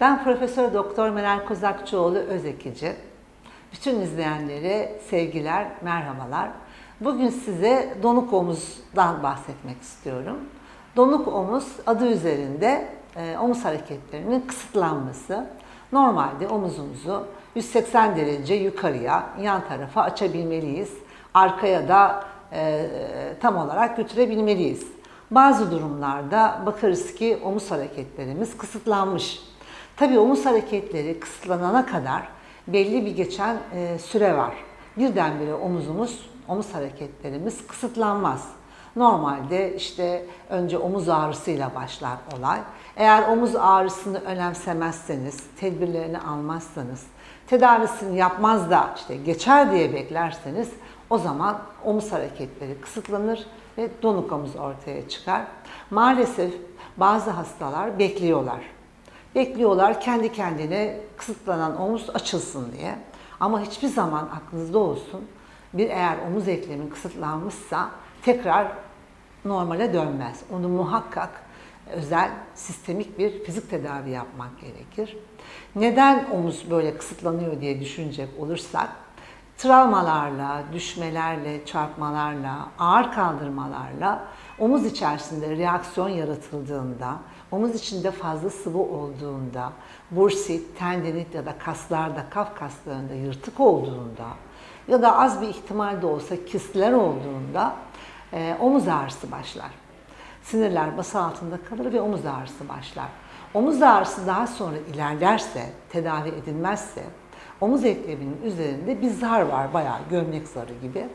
Ben Profesör Doktor Meral Kozakçıoğlu Özekici. Bütün izleyenlere sevgiler, merhabalar. Bugün size donuk omuzdan bahsetmek istiyorum. Donuk omuz adı üzerinde e, omuz hareketlerinin kısıtlanması. Normalde omuzumuzu 180 derece yukarıya, yan tarafa açabilmeliyiz. Arkaya da e, tam olarak götürebilmeliyiz. Bazı durumlarda bakarız ki omuz hareketlerimiz kısıtlanmış. Tabii omuz hareketleri kısıtlanana kadar belli bir geçen e, süre var. Birdenbire omuzumuz, omuz hareketlerimiz kısıtlanmaz. Normalde işte önce omuz ağrısıyla başlar olay. Eğer omuz ağrısını önemsemezseniz, tedbirlerini almazsanız, tedavisini yapmaz da işte geçer diye beklerseniz o zaman omuz hareketleri kısıtlanır ve donuk omuz ortaya çıkar. Maalesef bazı hastalar bekliyorlar. Bekliyorlar kendi kendine kısıtlanan omuz açılsın diye. Ama hiçbir zaman aklınızda olsun bir eğer omuz eklemin kısıtlanmışsa tekrar normale dönmez. Onu muhakkak özel sistemik bir fizik tedavi yapmak gerekir. Neden omuz böyle kısıtlanıyor diye düşünecek olursak travmalarla, düşmelerle, çarpmalarla, ağır kaldırmalarla omuz içerisinde reaksiyon yaratıldığında, omuz içinde fazla sıvı olduğunda, bursit, tendinit ya da kaslarda, kaf kaslarında yırtık olduğunda ya da az bir ihtimal de olsa kistler olduğunda e, omuz ağrısı başlar. Sinirler bası altında kalır ve omuz ağrısı başlar. Omuz ağrısı daha sonra ilerlerse, tedavi edilmezse omuz ekleminin üzerinde bir zar var bayağı gömlek zarı gibi.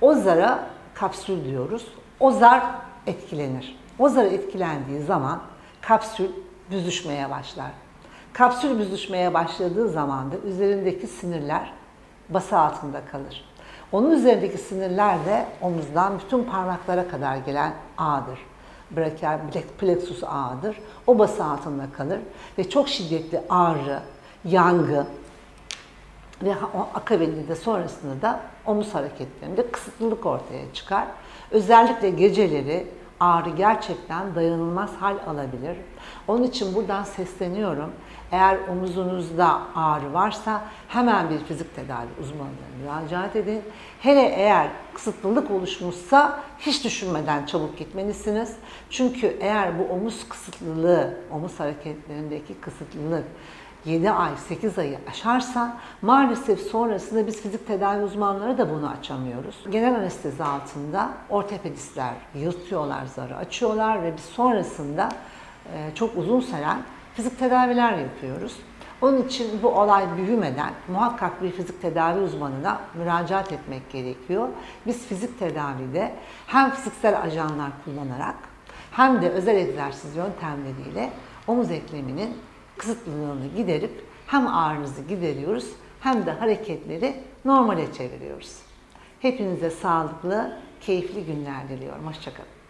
O zara kapsül diyoruz. O zar etkilenir. O zar etkilendiği zaman kapsül büzüşmeye başlar. Kapsül büzüşmeye başladığı zaman da üzerindeki sinirler bası altında kalır. Onun üzerindeki sinirler de omuzdan bütün parmaklara kadar gelen ağdır. Brachial plexus ağıdır. O bası altında kalır ve çok şiddetli ağrı, yangı, ve akabinde de sonrasında da omuz hareketlerinde kısıtlılık ortaya çıkar. Özellikle geceleri ağrı gerçekten dayanılmaz hal alabilir. Onun için buradan sesleniyorum. Eğer omuzunuzda ağrı varsa hemen bir fizik tedavi uzmanına müracaat edin. Hele eğer kısıtlılık oluşmuşsa hiç düşünmeden çabuk gitmelisiniz. Çünkü eğer bu omuz kısıtlılığı, omuz hareketlerindeki kısıtlılık 7 ay, 8 ayı aşarsa maalesef sonrasında biz fizik tedavi uzmanları da bunu açamıyoruz. Genel anestezi altında ortopedistler yırtıyorlar zarı, açıyorlar ve biz sonrasında e, çok uzun süren fizik tedaviler yapıyoruz. Onun için bu olay büyümeden muhakkak bir fizik tedavi uzmanına müracaat etmek gerekiyor. Biz fizik tedavide hem fiziksel ajanlar kullanarak hem de özel egzersiz yöntemleriyle omuz ekleminin kısıtlılığını giderip hem ağrınızı gideriyoruz hem de hareketleri normale çeviriyoruz. Hepinize sağlıklı, keyifli günler diliyorum. Hoşçakalın.